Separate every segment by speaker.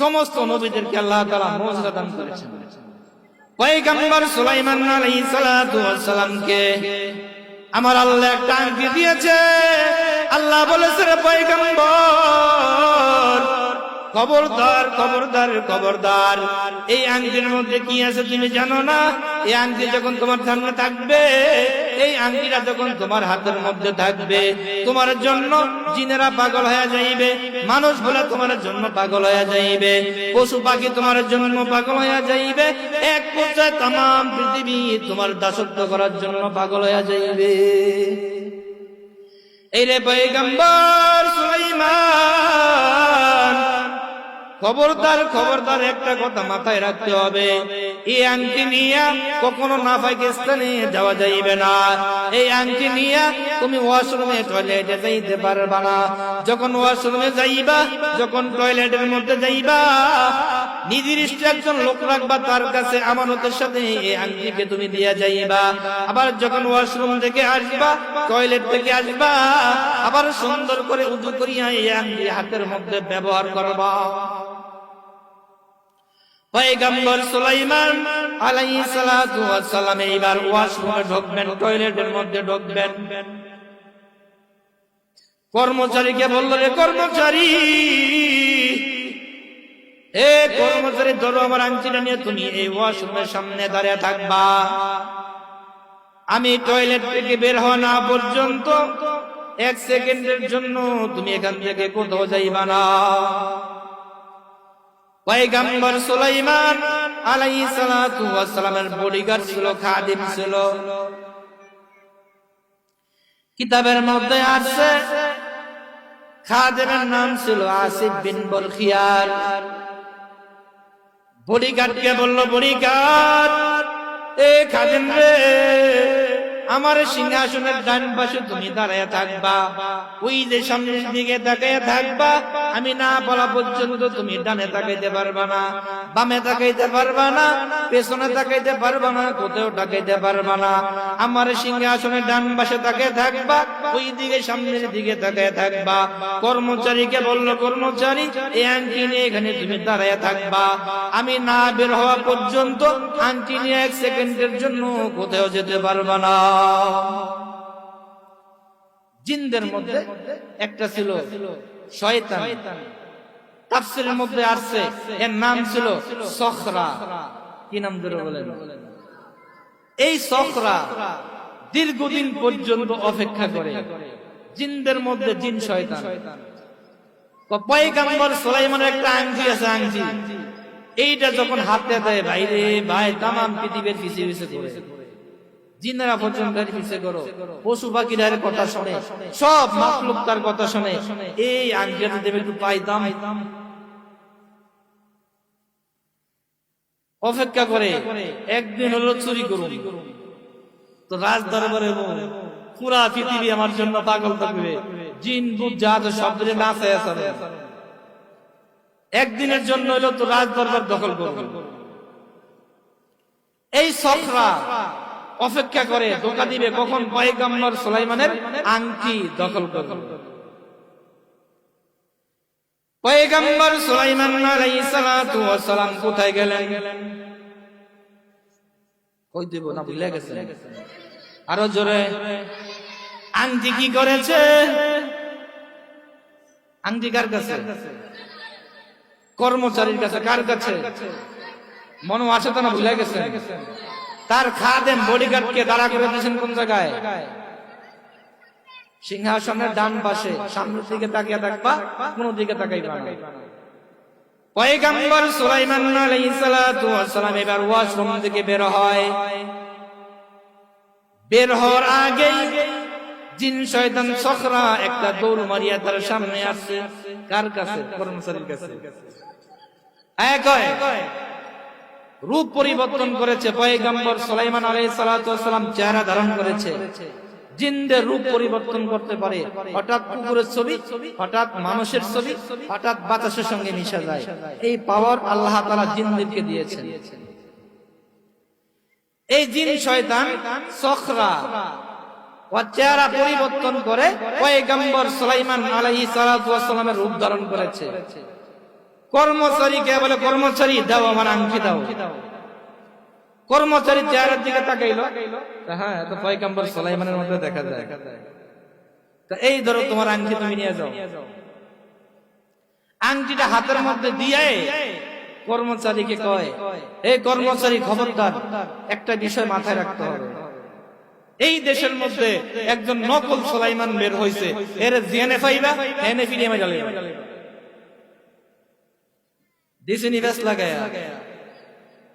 Speaker 1: সমস্ত নবীদেরকে আল্লাহ তাআলা মর্যাদা দান করেছেন। পয়গম্বর সুলাইমান আলাইহিস সালাতু সালামকে আমার আল্লাহ একটা আংটি দিয়েছে। আল্লাহ বলেছে, রে পয়গম্বর, খবরদার খবরদার খবরদার, এই আংটির মধ্যে কি আছে তুমি জানো না? এই আংটি যখন তোমার সামনে থাকবে এই আংটিটা যখন তোমার হাতের মধ্যে থাকবে, তোমার জন্য জিনেরা পাগল হয়ে যাইবে। মানুষ বলে তোমার জন্য পাগল হয়ে যাইবে। পশু পাখি তোমার জন্য পাগল হয়ে যাইবে। এক পর্যায়ে তাম পৃথিবী তোমার দাসত্ব করার জন্য পাগল হয়ে যাইবে। এই রে পয়গম্বর সুলাইমান খবরদার খবরদার, একটা কথা মাথায় রাখতে হবে। এই আংটি নিয়ে কখনো নাফাকিস্তানে যাওয়া যাইবে না। এই আংটি নিয়ে তুমি ওয়াশরুমে টয়লেটে যাইতে পারবা না। যখন ওয়াশরুমে যাইবা, যখন টয়লেটের মধ্যে যাইবা, নির্দিষ্ট একজন লোক রাখবা তার কাছে আমানতের সাথে এই আংটিকে তুমি দিয়া যাইবা। আবার যখন ওয়াশরুম থেকে আসবা টয়লেট থেকে আসবা, আবার সুন্দর করে উজু করিয়া এই আংটি হাতের মধ্যে ব্যবহার করবা। পয়গম্বর সুলাইমান এইবার ওয়াশরুমে ঢুকবেন, টয়লেটের মধ্যে ঢুকবেন। কর্মচারীকে বলল রে কর্মচারী, এ কর্মচারী, ধরো আমার আংটিটা নিয়ে তুমি এই ওয়াশরুমের সামনে দাঁড়িয়ে থাকবা। আমি টয়লেট থেকে বের হওয়া না পর্যন্ত এক সেকেন্ডের জন্য তুমি এখান থেকে কোথাও যাইবা না। পয়গম্বর সুলাইমান আলাইহিস সালাতু ওয়াস সালামের বডিগার্ড ছিল, খাদিম ছিল। কিতাবের মধ্যে আছে, খাদেমের নাম ছিল আসিফ বিন বরখিয়ার বডিগার্ডকে বলল, বডিগার্ড, এ খাদেম রে আমার সিংহাসনের ডান পাশে তুমি দাঁড়ায় থাকবা। ওই যে সামনের দিকে তাকায় থাকবা, আমি না বলা পর্যন্ত তুমি ডানে তাকাইতে পারবা না, বামে তাকাইতে পারবা না, পেছনে তাকাইতে পারবা না, কোথাও তাকাইতে পারবা না। আমার সিংহাসনের ডান পাশে তাকায় থাকবা, ওই দিকে সামনের দিকে তাকায় থাকবা। কর্মচারীকে বলল, কর্মচারী, এই আংটি নিয়ে এখানে তুমি দাঁড়ায় থাকবা। আমি না বের হওয়া পর্যন্ত আংটি নিয়ে এক সেকেন্ডের জন্য কোথাও যেতে পারবা না। জিনদের মধ্যে একটা ছিল শয়তান। তাফসিরের মধ্যে আসছে এর নাম ছিল সখরা। কি নাম ধরে বলেন? এই সখরা দীর্ঘদিন পর্যন্ত অপেক্ষা করে। জিনদের মধ্যে জিন শয়তান। পয়গাম্বর সুলাইমানের একটা আংটি আছে আংটি। এইটা যখন হাতে দেয় বাইরে ভাই তামাম পৃথিবীর পিছিয়ে পিছিয়ে করে জিনেরা পর্যন্ত পিছিয়ে করো। পশু পাখিরার কথা শুনে। সব মাকলুক তার কথা শুনে। এই আংটিটা দেবে একটু পাইতাম অপেক্ষা করে একদিন হলো চুরি করুন। তো রাজ দরবারে পুরা পৃথিবী আমার জন্য পাগল থাকবে। জিন বুধ যা সব দিনে নাচে আছে একদিনের জন্য হলো তো রাজ দরবার দখল করবে এই সখরা অপেক্ষা করে ধোকা দিবে কখন পয়গাম্বর সুলাইমানের আংটি দখল করবে। পয়গাম্বর সুলাইমান আলাইহিস সালাতু ওয়াস সালাম কোথায় গেলেন? কই দেব না, ভুলে গেছে। আরও জোরে। আংটি কি করেছে? আংটি কার কাছে? কর্মচারীর কাছে, কার কাছে? মনে আছে তো না, ভুলে গেছে তার খাদেম বডিগার্ডকে দাঁড়া করে দিয়েছেন কোন জায়গায়? সিংহাসনের ডান পাশে, সামনের দিকে তাকিয়ে থাকবা, কোন দিকে তাকাইবা না। পয়গাম্বর সুলাইমান আলাইহিস সালাতু ওয়াস সালাম এবার ওয়াশরুম থেকে বের হয়। বের হওয়ার আগেই জিন, শয়তান, সখরা একটা দৌড় মারিয়া তার সামনে আসছে। কার কাছে? কর্মচারীর কাছে। এক রূপ পরিবর্তন করেছে, পয়গাম্বর সুলাইমান সালাতু সালাম চেহারা ধারণ করেছে। জিনদের রূপ পরিবর্তন করতে পারে, হঠাৎ কুকুরের ছবি, হঠাৎ মানুষের ছবি, হঠাৎ বাতাসের সঙ্গে মিশে যায়। এই পাওয়ার আল্লাহ তাআলা জিনদেরকে দিয়েছেন। এই জিন শয়তান সখরা চেহারা পরিবর্তন করে পয়গম্বর সুলাইমান আলাইহিস সালাতু ওয়াস সালামের রূপ ধারণ করেছে। কর্মচারীকে বলে কর্মচারী দাও, আমার আংটি দাও। কর্মচারী চেহারার দিকে তাকাইলো। হ্যাঁ তো পয়গাম্বর সোলাইমানের মধ্যে দেখা যায়। তা এই ধরো তোমার আংটি তুমি নিয়ে যাও। আংটিটা হাতের মধ্যে দিয়ে কর্মচারীকে কয় এই কর্মচারী, খবরদার, একটা বিষয় মাথায় রাখতে হবে। এই দেশের মধ্যে একজন নকল সোলাইমান বের হয়েছে এর জেনে পাইবা এনে ফিরিয়ে আমি জ্বালিয়ে নিবেশ লাগায়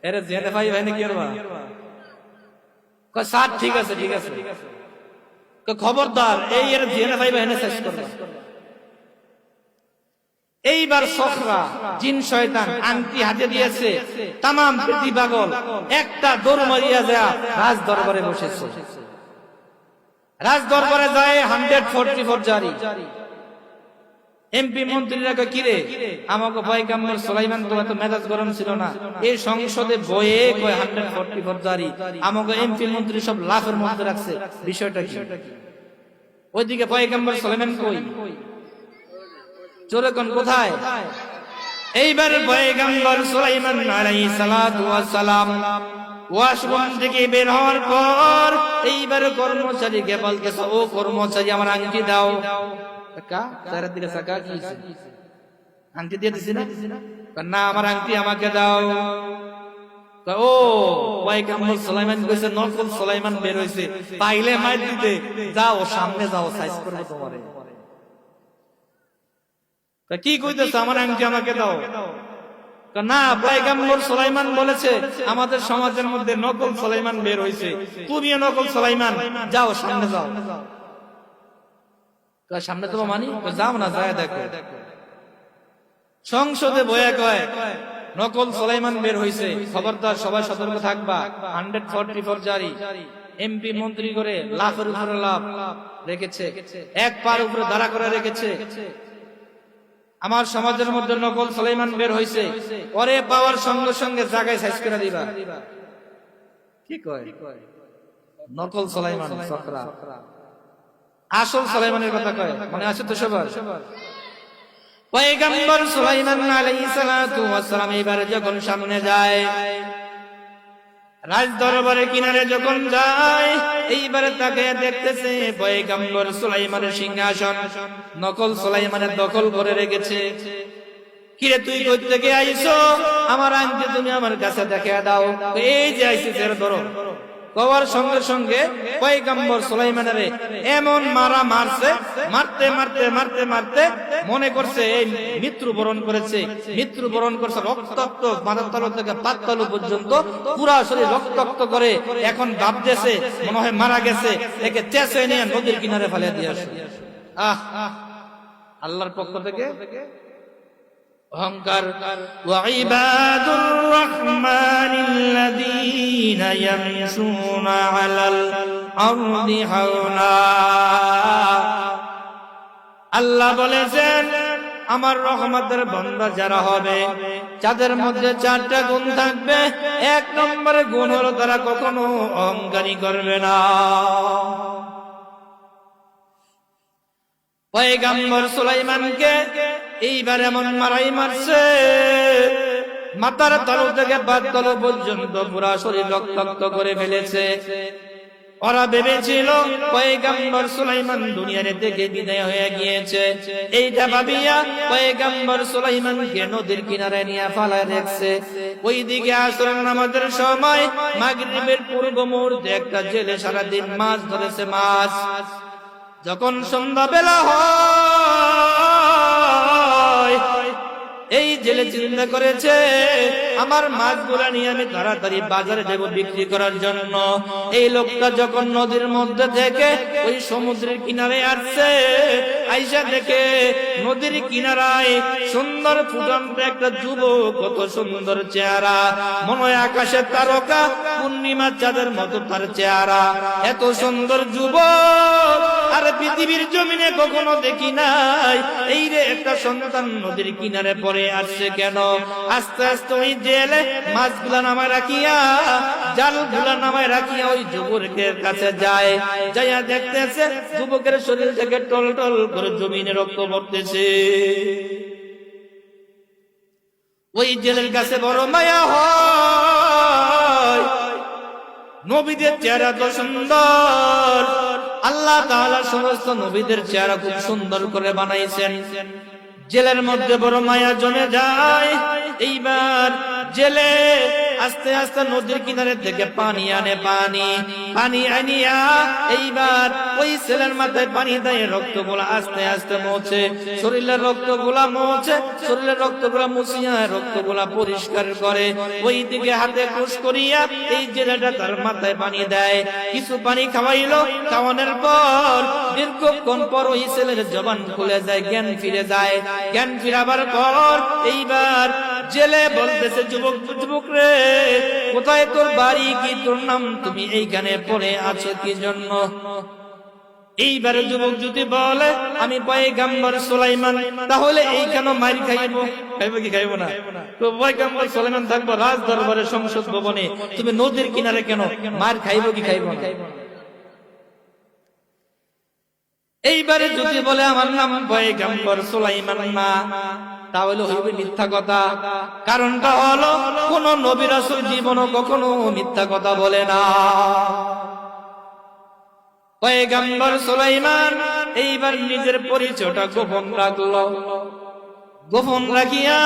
Speaker 1: এর জেনে পাইবা এনে কি করবা স্যার ঠিক আছে ঠিক আছে খবরদার এই এর জেনে পাইবা এনে শেষ করবা এইবার সখরা জিন শয়তান আংটি হাতে দিয়েছে তামাম পৃথিবী পাগল একটা দৌড় মারিয়া যা রাজ দরবারে বসেছে রাজ দরবারে যায় হান্ড্রেড ফোরটি ফোর জারি এমপি মন্ত্রীরা কয়, কিরে আমাকে ভয় কাম্মর সোলাইমান তো এত মেজাজ গরম ছিল না। এই সংসদে বয়ে কয় হান্ড্রেড ফোরটি ফোর জারি। আমাকে এমপি মন্ত্রী সব লাফের মধ্যে রাখছে। বিষয়টা কি? ওইদিকে পয়গাম্বর সোলাইমান কই? চোরে কোন কোথায়? এইবার পয়গাম্বর সুলাইমান আলাইহিস সালাতু ওয়াস সালাম ওয়াশরুম থেকে বের হওয়ার পর এইবার কর্মচারীকে বলতেছে ও কর্মচারী আমার আংটি দাও। দিকে কি? আংটি দিয়ে দিছি না? আমার আংটি আমাকে দাও। ও পয়গাম্বর সুলাইমান কইছে নকল সুলাইমান বের হইছে। পাইলে মার দিতে। যাও, সামনে যাও সাইজ করব তোমারে। তা কি কইতেছ? আমার আংটি আমাকে দাও। না পয়গাম্বর সুলাইমান বলেছে, আমাদের সমাজের মধ্যে নকল সুলাইমান বের হইছে। তুমিও নকল সুলাইমান, যাও, সামনে যাও। সামনে তো মানি? যাও না যায় দেখো। সংসদে বয়ে কয় নকল সুলাইমান বের হইছে। খবরদার সবাই সতর্ক থাকবা। হান্ড্রেড ফোরটি ফোর জারি। এমপি মন্ত্রী করে লাফের উপরে লাভ রেখেছে। এক পার উপরে দাঁড়া করে রেখেছে। আমার সমাজের মধ্যে নকল সুলাইমান বের হইছে। পরে পাওয়ার সঙ্গে সঙ্গে জায়গায় সাইজ করে দিবা। কি কয়? নকল সুলাইমান সকরা আসল সুলাইমানের কথা কয়। মনে আছে তো সবার? পয়গম্বর সুলাইমান আলাইহিস সালাতু এবারে যখন সামনে যায় রাজ কিনারে যখন যায়, এইবারে তাকে দেখতেছে পয়গম্বর সুলাইমানের সিংহাসন, নকল সুলাইমানের দখল করে রেখেছে। কিরে, তুই কই থেকে আইছো আমার আংটি তুমি আমার কাছে দেখে দাও। এই যে আইছি ছেড়ে ধরো। কওয়ার সঙ্গে সঙ্গে পয়গম্বর সুলাইমানের এমন মারা মারছে, মারতে মারতে মারতে মারতে মনে করছে এই মৃত্যু বরণ করেছে। মৃত্যু বরণ করছে রক্তাক্ত মাথার থেকে পাত তালু পর্যন্ত, পুরা শরীর রক্তাক্ত করে এখন ভাবতেছে, মনে হয় মারা গেছে, একে চেঁচে নিয়ে নদীর কিনারে ফেলে দিয়ে আসে। আহ, আল্লাহর পক্ষ থেকে অহংকার। আল্লাহ বলেছেন, আমার রহমতের বন্ধা যারা হবে, যাদের মধ্যে চারটা গুণ থাকবে, এক নম্বরে গুণ হলো তারা কখনো অহংকারী করবে না। পয়গাম্বর সুলাইমানকে এইবার এমন মারাই মারছে। মাথার তালু থেকে বাদ পর্যন্ত পুরা শরীর রক্তাক্ত করে ফেলেছে। ওরা ভেবেছিল পয়গাম্বর সুলাইমান দুনিয়ার থেকে বিদায় হয়ে গিয়েছে। এইটা ভাবিয়া পয়গাম্বর সুলাইমানকে নদীর কিনারে নিয়ে ফালায় রেখেছে ওইদিকে আসরের নামাজের সময় মাগরিবের পূর্ব মুহূর্তে একটা জেলে সারাদিন মাছ ধরেছে মাছ। যখন সন্ধ্যা বেলা হয়, এই জেলে চিন্তা করেছে আমার মাছগুলা নিয়ে আমি তাড়াতাড়ি বাজারে দেব বিক্রি করার জন্য। এই লোকটা যখন নদীর মধ্যে থেকে ওই সমুদ্রের কিনারে আসছে, আইসা দেখে নদীর কিনারায় সুন্দর ফুটন্ত একটা যুবক, কত সুন্দর চেহারা। মনে আকাশের তারকা পূর্ণিমা চাঁদের মতো তার চেহারা। এত সুন্দর যুবক পৃথিবীর জমিনে কখনো দেখি নাই। এই রে একটা সন্তান নদীর কিনারে পড়ে আসছে কেন? আস্তে আস্তে ওই জেলে মাছ মাছগুলা নামায় রাখিয়া জালগুলা নামায় রাখিয়া ওই যুবকের কাছে যায়। যাইয়া দেখতেছে যুবকের শরীর থেকে টল টল করে জমিনে রক্ত পড়তেছে। ওই জেলের কাছে বড় মায়া হয়। নবীদের চেহারা তো সুন্দর। আল্লাহ তাআলা সমস্ত নবীদের চেহারা খুব সুন্দর করে বানাইছেন। জেলের মধ্যে বড় মায়া জমে যায়। এইবার জেলে, আস্তে আস্তে নদীর কিনারে থেকে পানি আনে পানি পানি আনিয়া এইবার ওই ছেলের মাথায় পানি দেয় রক্তগুলা আস্তে আস্তে মোছে। শরীরের রক্তগুলা মোছে, শরীরের রক্তগুলা মুছিয়া রক্তগুলা পরিষ্কার করে। ওই দিকে হাতে খুশ করিয়া এই জেলেটা তার মাথায় পানি দেয়। কিছু পানি খাওয়াইলো, খাওয়ানোর পর দীর্ঘক্ষণ পর ওই ছেলের জবান খুলে যায়, জ্ঞান ফিরে যায়। জ্ঞান ফিরাবার পর এইবার জেলে বলতেছে, যুবক যুবক রে, কোথায় তোর বাড়ি? কি তোর নাম? তুমি এইখানে পড়ে আছো কি জন্য? এইবারে যুবক যদি বলে, আমি পয়গাম্বর সুলাইমান, তাহলে এইখানে মার খাইব? খাইব কি খাইব না? তো পয়গাম্বর সুলাইমান থাকব রাজ দরবারে সংসদ ভবনে। তুমি নদীর কিনারে কেন মার খাইবো কি খাইবো না? এইবারে যদি বলে, আমার নাম পয়গাম্বর সুলাইমান না তাহলে হইবে মিথ্যা কথা। কারণটা হলো, কোন নবী রাসূল কখনো মিথ্যা কথা বলে না। পয়গাম্বর সুলাইমান এইবার নিজের পরিচয়টা গোপন রাখল। গোপন রাখিয়া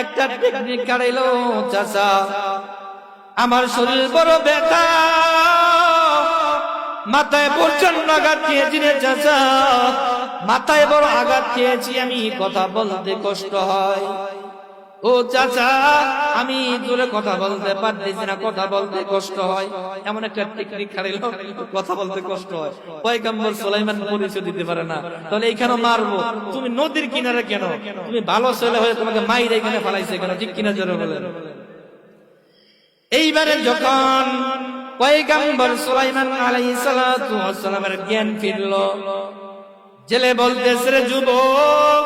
Speaker 1: একটা টেকনিক কাটাইলো, চাচা, আমার শরীর বড় ব্যথা। মাথায় আঘাত খেয়েছি রে, চাচা। মাথায় বড় আঘাত খেয়েছি, আমি কথা বলতে কষ্ট হয়। ও চাচা, আমি জোরে কথা বলতে পারতেছি না, কথা বলতে কষ্ট হয়। এমন একটা কথা বলতে কষ্ট হয়। পয়গাম্বর পরিচয় দিতে পারে না। তাহলে মারবো। তুমি নদীর কিনারে কেন? তুমি ভালো ছেলে হয়ে তোমাকে মাইর এখানে ফেলাইছে কেন? ঠিক কিনা জোরে বলেন। এইবারে যখন পয়গাম্বর সুলাইমান আলাইহিস জ্ঞান ফিরল জেলে বলতেছে রে যুবক,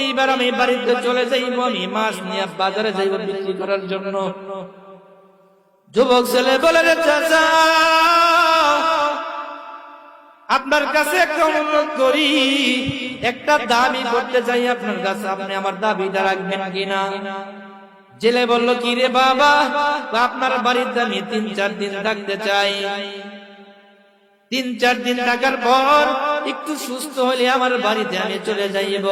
Speaker 1: এইবার আমি বাড়িতে চলে যাইব, আমি মাছ নিয়ে বাজারে যাইব বিক্রি করার জন্য। যুবক ছেলে বলে আপনার কাছে একটা অনুরোধ করি, একটা দাবি করতে চাই আপনার কাছে, আপনি আমার দাবিটা রাখবেন কিনা? জেলে বলল, কি রে বাবা, আপনার বাড়িতে আমি তিন চার দিন থাকতে চাই। তিন চার দিন থাকার পর একটু সুস্থ হলে আমার বাড়িতে আমি চলে যাইব।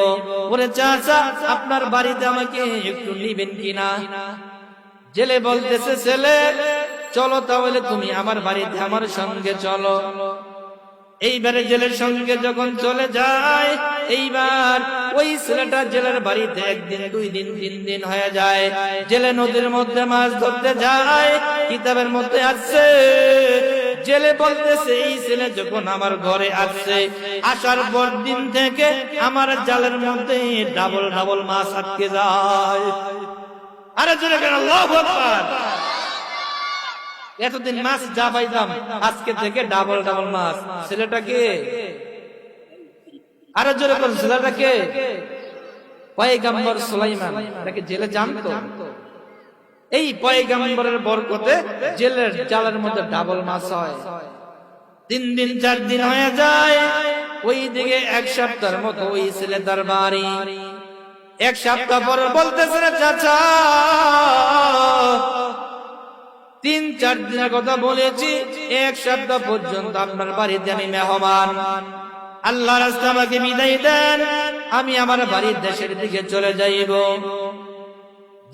Speaker 1: ওরে চাচা, আপনার বাড়িতে আমাকে একটু নিবেন কিনা? জেলে বলতেছে, ছেলে, চলো তাহলে তুমি আমার বাড়িতে আমার সঙ্গে চলো। এইবারে জেলের সঙ্গে যখন চলে যায়, এইবার ওই ছেলেটা জেলের বাড়িতে একদিন, দুই দিন, তিন দিন হয়ে যায়। জেলে নদীর মধ্যে মাছ ধরতে যায়, কিতাবের মধ্যে আছে জেলে বলতেছে, এই ছেলে যখন আমার ঘরে আসছে, আসার পর দিন থেকে আমার জালের মধ্যে ডাবল ডাবল মাছ আটকে যায়। জোরে এতদিন মাছ যা পাইতাম, আজকে থেকে ডাবল ডাবল মাছ। ছেলেটাকে আরও জোরে কোন ছেলেটাকে পয়গাম্বর সুলাইমান, তাকে জেলে জানতো এই পয়গাম্বরের বরকতে জেলের জালের মধ্যে ডাবল মাছ হয়। তিন দিন, চার দিন হয়ে যায়। ওই দিকে এক সপ্তাহের মতো ওই ছেলে তার বাড়ি। এক সপ্তাহ পর বলতেছে চাচা, তিন, চার দিনের কথা বলেছি, এক সপ্তাহ পর্যন্ত আপনার বাড়িতে আমি মেহমান। আল্লাহ রাস্তা আমাকে বিদায় দেন, আমি আমার বাড়ির দেশের দিকে চলে যাইব।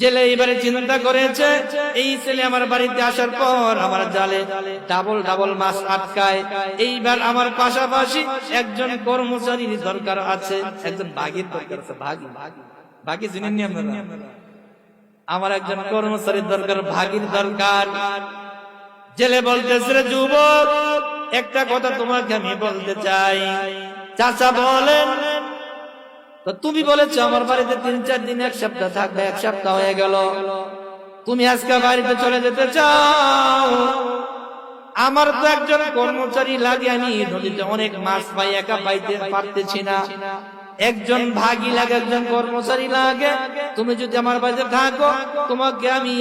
Speaker 1: জেলে এবারে চিন্তা করেছে। এই ছেলে আমার বাড়িতে আসার পর আমার জালে ডাবল ডাবল মাছ আটকায়। এইবার আমার পাশাপাশি একজন কর্মচারীর দরকার আছে, একজন বাঘের দরকার আছে, বাঘি। বাঘি চিনেননি আপনারা আমার একজন কর্মচারীর দরকার ভাগির দরকার। জেলে বলতেছে যুবক, একটা কথা তোমাকে আমি বলতে চাই। চাচা বলেন তো তুমি বলেছ আমার বাড়িতে তিন, চার দিন, এক সপ্তাহ থাকবে, এক সপ্তাহ হয়ে গেল। তুমি আজকে বাড়িতে চলে যেতে চাও। আমার তো একজন কর্মচারী লাগে আমি, নদীতে অনেক মাছ পাই, একা পাইতে পারতেছি না। একজন ভাগি লাগে, একজন কর্মচারী লাগে। তুমি যদি আমার বাড়িতে থাকো, তোমাকে আমি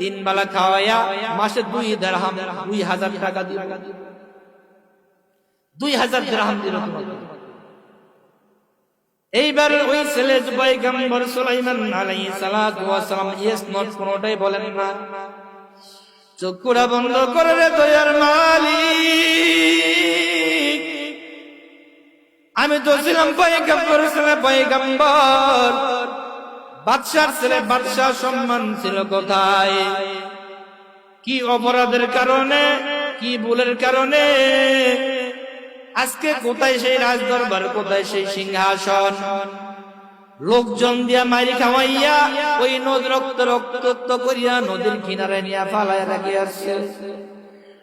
Speaker 1: তিন বেলা খাওয়াইয়া মাসে দুই দেড়হাম, দুই হাজার টাকা দিব। দুই হাজার দেড়হাম দিল তোমাকে। এইবার ওই ছেলে পয়গম্বর সুলাইমান আলাইহিস সালাতু ওয়াস সালাম ইয়েস নট কোনটাই বলেন না। চক্ষুরা বন্ধ করে রে দয়ার মালিক। আমি তো ছিলাম পয়গম্বর ছেলে পয়গম্বর। বাদশার ছেলে বাদশাহ সম্মান ছিল কোথায়? কি অপরাধের কারণে? কি ভুলের কারণে? আজকে কোথায় সেই রাজদরবার, কোথায় সেই সিংহাসন? লোকজন দিয়া মারি খাওয়াইয়া ওই নদ রক্ত রক্ত করিয়া নদীর কিনারে নিয়ে ফালায় রাখি আসছে।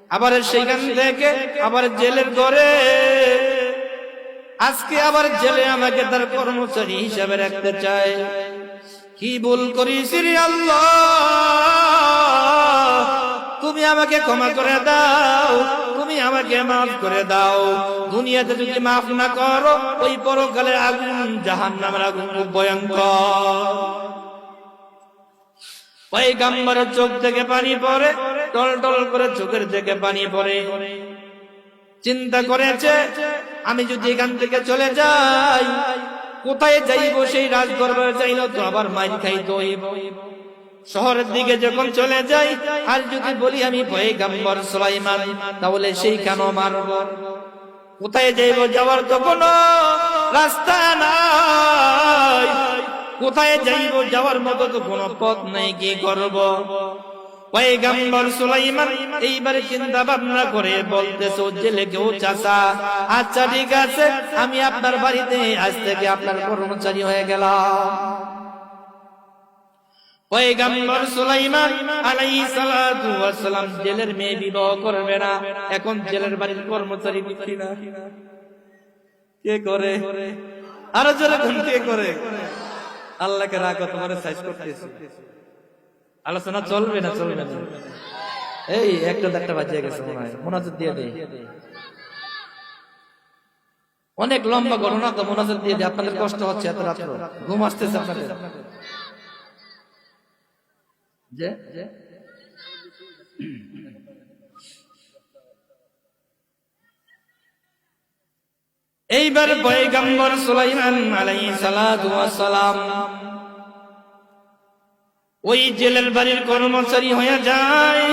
Speaker 1: আবার সেখান থেকে আবার জেলের ঘরে। আজকে আবার জেলে আমাকে তার কর্মচারী হিসাবে রাখতে চায়। কি ভুল করিস রে আল্লাহ? তুমি আমাকে ক্ষমা করে দাও। আমাকে মাফ করে দাও। দুনিয়াতে যদি মাফ না করো, ওই পরকালে আগুন জাহান নামের আগুন ভয়ঙ্কর। পয়গাম্বরের চোখ থেকে পানি পড়ে টল টল করে চোখের থেকে পানি পড়ে। চিন্তা করেছে, আমি যদি এখান থেকে চলে যাই, কোথায় যাইব সেই রাজ দরবারে যাইল তো আবার মাইর খাইতে হইব। শহরের দিকে যখন চলে যাই, আর যদি বলি আমি ভয়ে গাম্বর সুলাইমান, তাহলে সেই কেন মারব কোথায় যাইব যাওয়ার তো কোনো রাস্তা নাই। কোথায় যাইব যাওয়ার মতো তো কোনো পথ নাই, কি করব? পয়গাম্বর সুলাইমান, এইবারে চিন্তা ভাবনা করে বলতেছে, জেলে কেউ আচ্ছা ঠিক আছে, আমি আপনার বাড়িতে আজ থেকে আপনার কর্মচারী হয়ে গেলাম। পয়গাম্বর সুলাইমান সালাতু জেলের মেয়ে বিবাহ করবে না। এখন জেলের বাড়ির কর্মচারী বিক্রি না। কে করে? আরও জোরে কে করে? আল্লাহকে রাখো তোমার সাইজ করতেছি আলোচনা চলবে না চলবে না। এই, একটা একটা বাজিয়ে গেছে মনে হয়। মোনাজাত দিয়ে দেই। অনেক লম্বা ঘটনা তো মোনাজাত দিয়ে দেয় আপনাদের কষ্ট হচ্ছে, এত রাত্র। ঘুম আসতেছে আপনাদের। যে? এইবার পয়গম্বর সুলাইমান সালাম ওই জেলের বাড়ির কর্মচারী হয়ে যায়।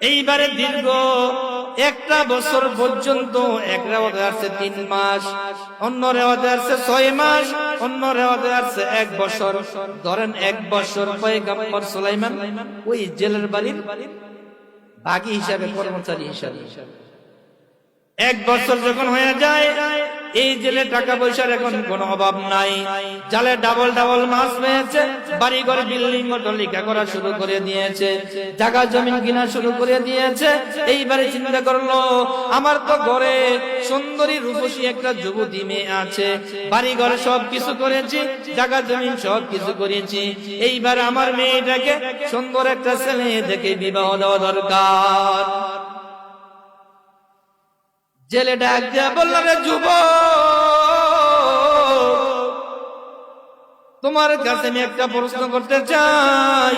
Speaker 1: এইবারে দীর্ঘ একটা বছর পর্যন্ত এক রেওয়াজে আসছে তিন মাস, অন্য রেওয়াজে আসছে ছয় মাস, অন্য রেওয়াজে আসছে এক বছর। ধরেন এক বছর পয়গাম্বর সুলাইমান ওই জেলের বাড়ির বাকি হিসাবে কর্মচারী হিসাবে। এক বছর যখন হয়ে যায় এই জেলে টাকা পয়সার এখন কোনো অভাব নাই। জালে ডাবল ডাবল মাছ পেয়েছে বাড়ি ঘর বিল্ডিং লিখা করা শুরু করে দিয়েছে, জায়গা, জমিন কিনা শুরু করে দিয়েছে। এইবারে চিন্তা করল, আমার তো ঘরে সুন্দরী রূপসী একটা যুবতী মেয়ে আছে। বাড়ি ঘরে সব কিছু করেছি, জায়গা, জমিন সব কিছু করেছি। এইবার আমার মেয়েটাকে সুন্দর একটা ছেলে দেখে বিবাহ দেওয়া দরকার। জেলে ডাক দিয়া বলল রে যুব। তোমার কাছে আমি একটা প্রশ্ন করতে চাই।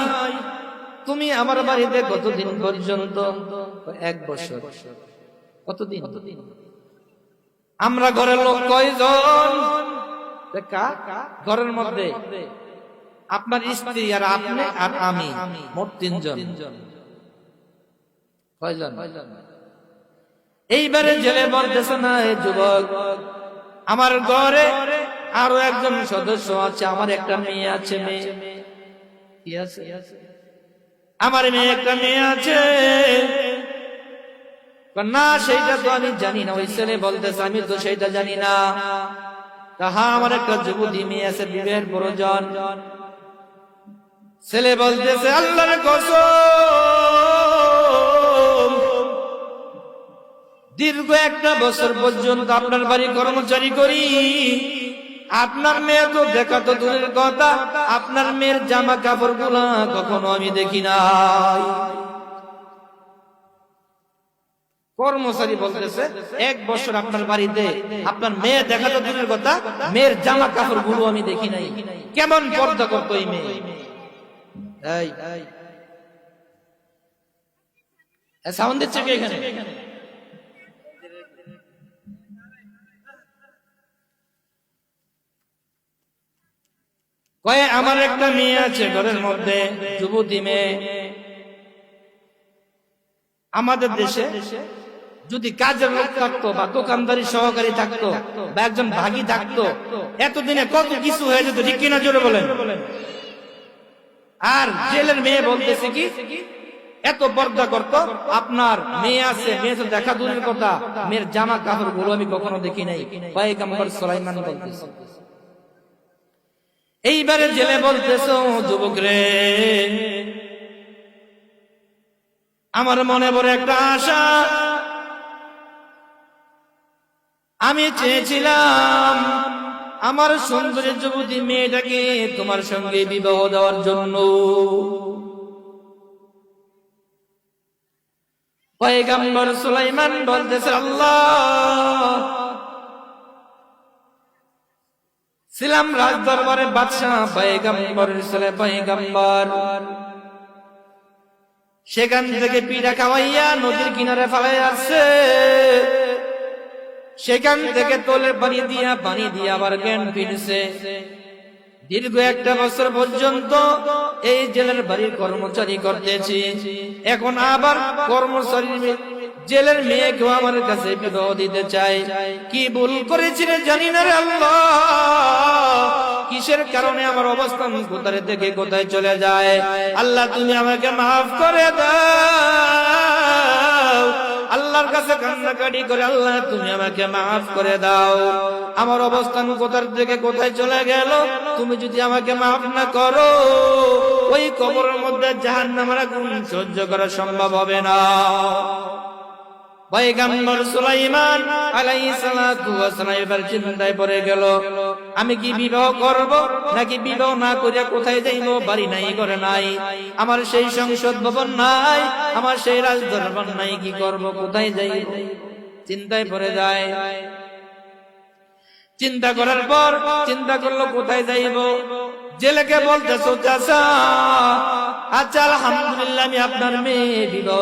Speaker 1: তুমি আমার বাড়িতে কতদিন পর্যন্ত? এক বছর। কতদিন? আমরা ঘরের লোক কয়জন? ঘরের মধ্যে। আপনার স্ত্রী আর আপনি আর আমি, মোট তিনজন। কয়জন? এইবারে জেলে বলতেছে না যুবক। আমার ঘরে আরও একজন সদস্য আছে, আমার একটা মেয়ে আছে, মেয়ে। আমার মেয়ে একটা মেয়ে আছে। না সেইটা তো আমি জানি না, ওই ছেলে বলতেছে, আমি তো সেইটা জানি না। তাহা আমার একটা যুবতী মেয়ে আছে বিবাহের প্রয়োজন ছেলে বলতেছে, আল্লাহর কসম। দীর্ঘ একটা বছর পর্যন্ত আপনার বাড়ি কর্মচারী করি। আপনার মেয়ে তো দেখা তো দূরের কথা, আপনার মেয়ের জামা কাপড়গুলা কখনো আমি দেখি নাই। কর্মচারী বলতেছে, এক বছর আপনার বাড়িতে আপনার মেয়ে দেখা তো দূরের কথা, মেয়ের জামা কাপড়গুলো আমি দেখি নাই। কেমন পর্দা করতো এই মেয়ে? সাউন্ড দিচ্ছে এখানে? কয়ে, আমার একটা মেয়ে আছে ঘরের মধ্যে, যুবতী মেয়ে। আমাদের দেশে যদি কাজের লোক থাকতো বা দোকানদারি সহকারী থাকতো বা একজন ভাগি থাকতো, এতদিনে কত কিছু হয়ে যেত, ঠিক কিনা জোরে বলেন? আর জেলের মেয়ে বলতেছে কি, এত পর্দা করত, আপনার মেয়ে আছে, মেয়ে তো দেখা দূরের কথা, মেয়ের জামা কাপড়গুলো আমি কখনো দেখি নাই। পয়গম্বর সুলাইমান বলতেছে। এইবারে জেলে বলতেছ, যুবক রে। আমার মনে বড় একটা আশা। আমি চেয়েছিলাম আমার সুন্দরী যুবতী মেয়েটাকে তোমার সঙ্গে বিবাহ দেওয়ার জন্য। পয়গাম্বর সুলাইমান বলতেছে, আল্লাহ ছিলাম রাজ দরবারে বাদশাহ, পয়গাম্বর ছেলে পয়গাম্বর। সেখান থেকে পিঠা খাওয়াইয়া নদীর কিনারে ফেলাই আসছে। সেখান থেকে তোলে পানি দিয়া পানি দিয়া আবার জ্ঞান ফিরছে? দীর্ঘ একটা বছর পর্যন্ত এই জেলের বাড়ির কর্মচারী করতেছি। এখন আবার কর্মচারী জেলের মেয়েকেও আমার কাছে বিবাহ দিতে চাই কি ভুল করেছি রে জানি না রে আল্লাহ। কিসের কারণে আমার অবস্থান কোথায় থেকে কোথায় চলে যায়? আল্লাহ, তুমি আমাকে মাফ করে দাও। আল্লাহর কাছে কান্নাকাটি করে আল্লাহ, তুমি আমাকে মাফ করে দাও। আমার অবস্থান কোথার থেকে কোথায় চলে গেল? তুমি যদি আমাকে মাফ না করো, ওই কবরের মধ্যে জাহান নামার আগুন সহ্য করা সম্ভব হবে না। সুলাইমান চিন্তায় পড়ে গেল। আমি কি বিবাহ করব নাকি বিবাহ না কোথায় যাইব? বাড়ি নাই নাই। আমার সেই সংসদ ভবন নাই, আমার সেই রাজ দরবার নাই, কি করব? কোথায় যাইব? চিন্তায় পড়ে যায়। চিন্তা করার পর চিন্তা করল, কোথায় যাইব? জেলেকে বলতেছো চাচা আচ্ছা আলহামদুলিল্লাহ আমি আপনার মেয়ে বিবাহ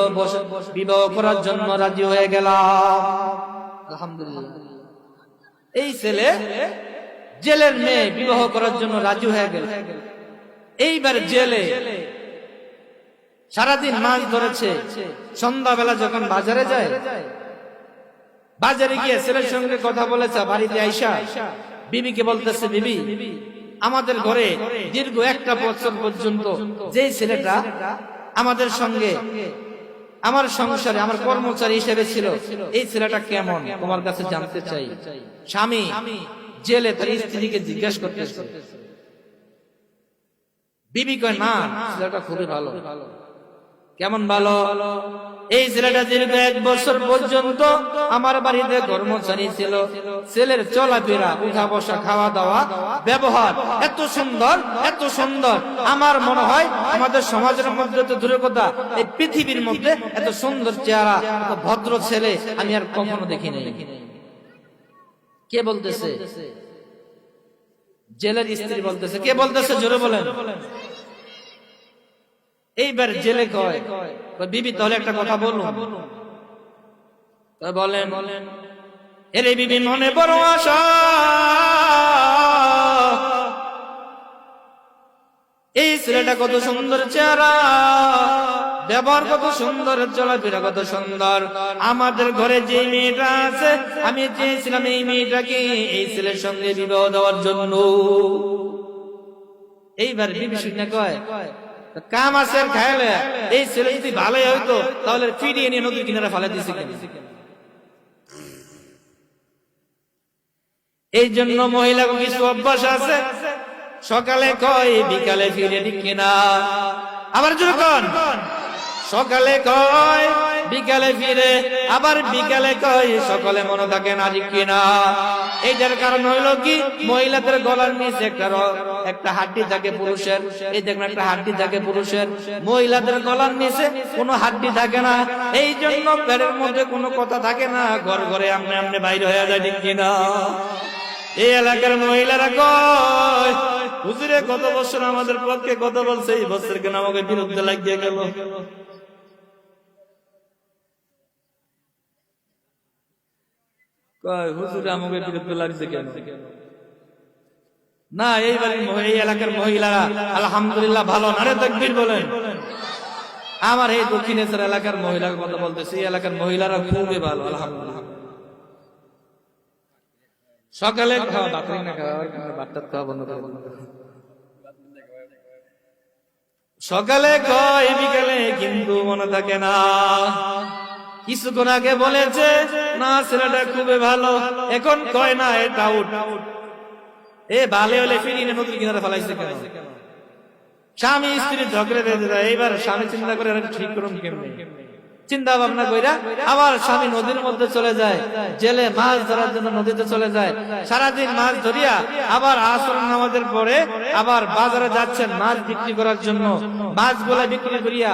Speaker 1: বিবাহ করার জন্য রাজি হয়ে গেলাম। আলহামদুলিল্লাহ। এই ছেলে জেলের মেয়ে বিবাহ করার জন্য রাজি হয়ে গেল। এইবার জেলে সারাদিন মাছ ধরেছে। সন্ধ্যাবেলা যখন বাজারে যায় বাজারে গিয়ে ছেলের সঙ্গে কথা বলেছে বাড়িতে আইসা বিবিকে বলতেছে বিবি আমাদের ঘরে দীর্ঘ একটা বছর পর্যন্ত যে ছেলেটা আমাদের সঙ্গে আমার সংসারে আমার কর্মচারী হিসেবে ছিল। এই ছেলেটা কেমন? তোমার কাছে জানতে চাই। স্বামী জেলে তার স্ত্রীকে জিজ্ঞাসা করতেছে। বিবি কয় না ছেলেটা খুবই ভালো। কেমন ভালো? এই ছেলেটা দীর্ঘ এক বছর পর্যন্ত আমার বাড়িতে কর্মচারী ছিল। ছেলের চলাফেরা উঠা বসা খাওয়া দাওয়া ব্যবহার এত সুন্দর এত সুন্দর। আমার মনে হয় আমাদের সমাজের মধ্যে তো দূরে কথা এই পৃথিবীর মধ্যে এত সুন্দর চেহারা ভদ্র ছেলে আমি আর কখনো দেখি নাই। কে বলতেছে? জেলের স্ত্রী বলতেছে। কে বলতেছে? জোরে বলেন। এইবার জেলে কয়। কয়, বিবি তাহলে একটা কথা বলুন। কয়, বলেন। এরে বিবি মনে বড় আশা। এই ছেলেটা কত সুন্দর চেহারা। ব্যবহার কত সুন্দর চলাফেরা কত সুন্দর। আমাদের ঘরে যে মেয়েটা আছে আমি চেয়েছিলাম এই মেয়েটাকে এই ছেলের সঙ্গে বিবাহ দেওয়ার জন্য। এইবার বিবি শুনে কয় কাম আছে খাইলে এই ছেলে যদি ভালোই হইতো, তাহলে ফিরিয়ে নিয়ে নদীর কিনারে ফেলে দিছে? এই জন্য মহিলা কিছু অভ্যাস আছে। সকালে কয়, বিকালে ফিরে ঠিক কিনা? আবার যখন সকালে কয় বিকালে ফিরে, আবার বিকালে কয় সকালে মনে থাকে না কিনা? এইটার কারণ হইল কি, মহিলাদের গলার নিচে একটা একটা হাড্ডি থাকে পুরুষের। এই দেখুন, একটা হাড্ডি থাকে পুরুষের। মহিলাদের গলার নিচে কোনো হাড্ডি থাকে না। এই জন্য পেটের মধ্যে কোনো কথা থাকে না, ঘর ঘরে আমনে আমনে বাইরে হয়ে যায়, ঠিক কিনা? এই এলাকার মহিলারা কয়, হুজুরে কত বছর আমাদের পক্ষে কথা বলছে, এই বছর কেন আমাকে বিরুদ্ধে লাগিয়ে গেল। কয় হুজুরে আমাকে বিরুদ্ধে লাগছে কেন? না এই বাড়ির এই এলাকার মহিলারা আলহামদুলিল্লাহ ভালো নারে তকবীর বলেন। আমার এই দক্ষিণেশ্বর এলাকার মহিলার কথা বলতেছি এই এলাকার মহিলারা খুবই ভালো আলহামদুলিল্লাহ। সকালে খাওয়া বাকরি না খাওয়া বাট্টার খাওয়া বন্ধ করে। সকালে কয় বিকালে কিন্তু মনে থাকে না। কিছুক্ষণ আগে বলেছে, না, ছেলেটা খুবই ভালো। এখন কয় না, এটা আউট এ ভালে হলে ফিরিয়ে নদীর কিনারে ফেলাইছে কেন? স্বামী স্ত্রী ঝগড়ে এইবার স্বামী চিন্তা করে ঠিক করুন কেমনি? চিন্তা ভাবনা কইরা আবার স্বামী নদীর মধ্যে চলে যায়, জেলে মাছ ধরার জন্য নদীতে চলে যায়। সারাদিন মাছ ধরিয়া আবার আসর নামাজের পরে আবার বাজারে যাচ্ছেন মাছ বিক্রি করার জন্য। মাছগুলা বিক্রি করিয়া